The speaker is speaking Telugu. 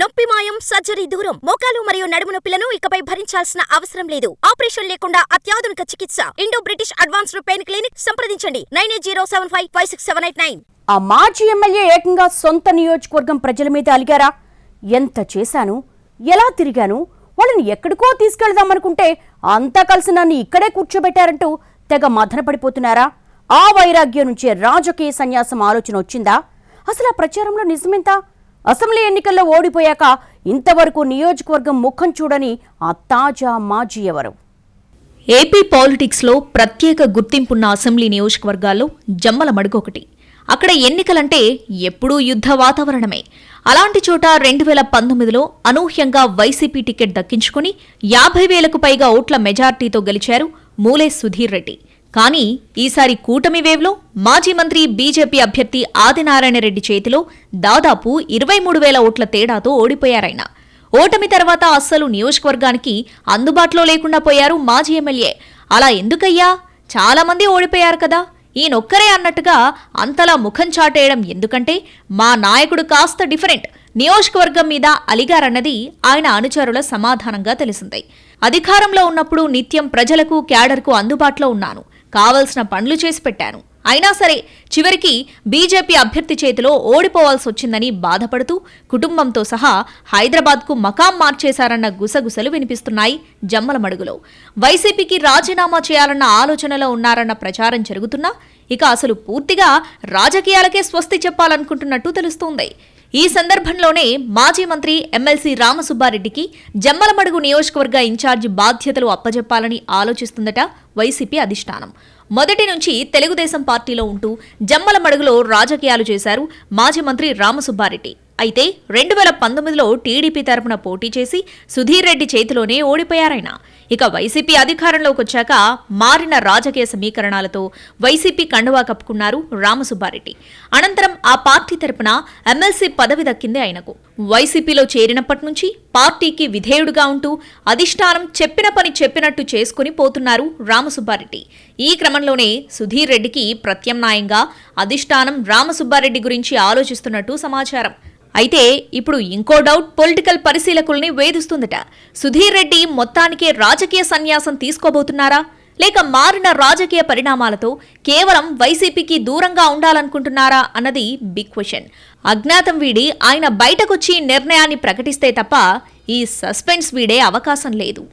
నొప్పి మాయం సర్జరీ దూరం. మోకాలు మరియు నడుము నొప్పులను ఇకపై భరించాల్సిన అవసరం లేదు. ఆపరేషన్ లేకుండా అత్యాధునిక చికిత్స. Indo British advanced pain clinic సంప్రదించండి. Nine eight zero seven five five six seven eight nine. ఆ మాజీ ఎమ్మెల్యే ఏకంగా సొంత నియోజకవర్గం ప్రజల మీద అలిగారా? ఎంత చేశాను? ఎలా తిరిగాను? వాళ్ళని ఎక్కడికో తీసుకెళ్దామనుకుంటే అంతా కలిసి నన్ను ఇక్కడే కూర్చోబెట్టారంటూ తెగ మదనపడిపోతున్నారా ఆ వైరాగ్యం నుంచే రాజకీయ సన్యాసం ఆలోచన వచ్చిందా? అసలు ఆ ప్రచారంలో నిజమెంతా? అసెంబ్లీ ఎన్నికల్లో ఓడిపోయాక ఇంతవరకు నియోజకవర్గం ముఖం చూడని ఆ తాజా మాజీ ఎవరు? ఏపీ పాలిటిక్స్లో ప్రత్యేక గుర్తింపున్న అసెంబ్లీ నియోజకవర్గాల్లో జమ్మల మడుగొకటి. అక్కడ ఎన్నికలంటే ఎప్పుడూ యుద్ధ వాతావరణమే. అలాంటి చోట రెండు వేల పంతొమ్మిదిలో అనూహ్యంగా వైసీపీ టికెట్ దక్కించుకుని యాభై వేలకు పైగా ఓట్ల మెజార్టీతో గెలిచారు మూలే సుధీర్ రెడ్డి. కానీ ఈసారి కూటమి వేవ్లో మాజీ మంత్రి బీజేపీ అభ్యర్థి ఆదినారాయణ రెడ్డి చేతిలో దాదాపు ఇరవై మూడు వేల ఓట్ల తేడాతో ఓడిపోయారాయన. ఓటమి తర్వాత అస్సలు నియోజకవర్గానికి అందుబాటులో లేకుండా పోయారు మాజీ ఎమ్మెల్యే. అలా ఎందుకయ్యా? చాలామంది ఓడిపోయారు కదా. ఈయనొక్కరే అన్నట్టుగా అంతలా ముఖం చాటేయడం ఎందుకంటే మా నాయకుడు కాస్త డిఫరెంట్. నియోజకవర్గం మీద అలిగారన్నది ఆయన అనుచరుల సమాధానంగా తెలిసింది. అధికారంలో ఉన్నప్పుడు నిత్యం ప్రజలకు క్యాడర్కు అందుబాటులో ఉన్నాను. కావలసిన పనులు చేసి పెట్టాను. అయినా సరే చివరికి బీజేపీ అభ్యర్థి చేతిలో ఓడిపోవాల్సి వచ్చిందని బాధపడుతూ కుటుంబంతో సహా హైదరాబాద్కు మకాం మార్చేశారన్న గుసగుసలు వినిపిస్తున్నాయి జమ్మల మడుగులో వైసీపీకి రాజీనామా చేయాలన్న ఆలోచనలో ఉన్నారన్న ప్రచారం జరుగుతున్నా ఇక అసలు పూర్తిగా రాజకీయాలకే స్వస్తి చెప్పాలనుకుంటున్నట్టు తెలుస్తోంది. ఈ సందర్భంలోనే మాజీ మంత్రి ఎమ్మెల్సీ రామసుబ్బారెడ్డికి జమ్మలమడుగు నియోజకవర్గ ఇన్ఛార్జి బాధ్యతలు అప్పజెప్పాలని ఆలోచిస్తుందట వైసీపీ అధిష్టానం. మొదటి నుంచి తెలుగుదేశం పార్టీలో ఉంటూ జమ్మలమడుగులో రాజకీయాలు చేశారు మాజీ మంత్రి రామసుబ్బారెడ్డి. అయితే రెండు వేల పంతొమ్మిదిలో టీడీపీ తరపున పోటీ చేసి సుధీర్ రెడ్డి చేతిలోనే ఓడిపోయారాయన. ఇక వైసీపీ అధికారంలోకి వచ్చాక మారిన రాజకీయ సమీకరణాలతో వైసీపీ కండువా కప్పుకున్నారు రామసుబ్బారెడ్డి. అనంతరం ఆ పార్టీ తరపున ఎమ్మెల్సీ పదవి దక్కింది ఆయనకు. వైసీపీలో చేరినప్పటి నుంచి పార్టీకి విధేయుడుగా ఉంటూ అధిష్టానం చెప్పిన పని చెప్పినట్టు చేసుకుని పోతున్నారు రామసుబ్బారెడ్డి. ఈ క్రమంలోనే సుధీర్ రెడ్డికి ప్రత్యామ్నాయంగా అధిష్టానం రామసుబ్బారెడ్డి గురించి ఆలోచిస్తున్నట్టు సమాచారం. అయితే ఇప్పుడు ఇంకో డౌట్ పొలిటికల్ పరిశీలకుల్ని వేధిస్తుందట. సుధీర్ రెడ్డి మొత్తానికే రాజకీయ సన్యాసం తీసుకోబోతున్నారా? లేక మారిన రాజకీయ పరిణామాలతో కేవలం వైసీపీకి దూరంగా ఉండాలనుకుంటున్నారా అన్నది బిగ్ క్వశ్చన్ అజ్ఞాతం వీడి ఆయన బయటకొచ్చి నిర్ణయాన్ని ప్రకటిస్తే తప్ప ఈ సస్పెన్స్ వీడే అవకాశం లేదు.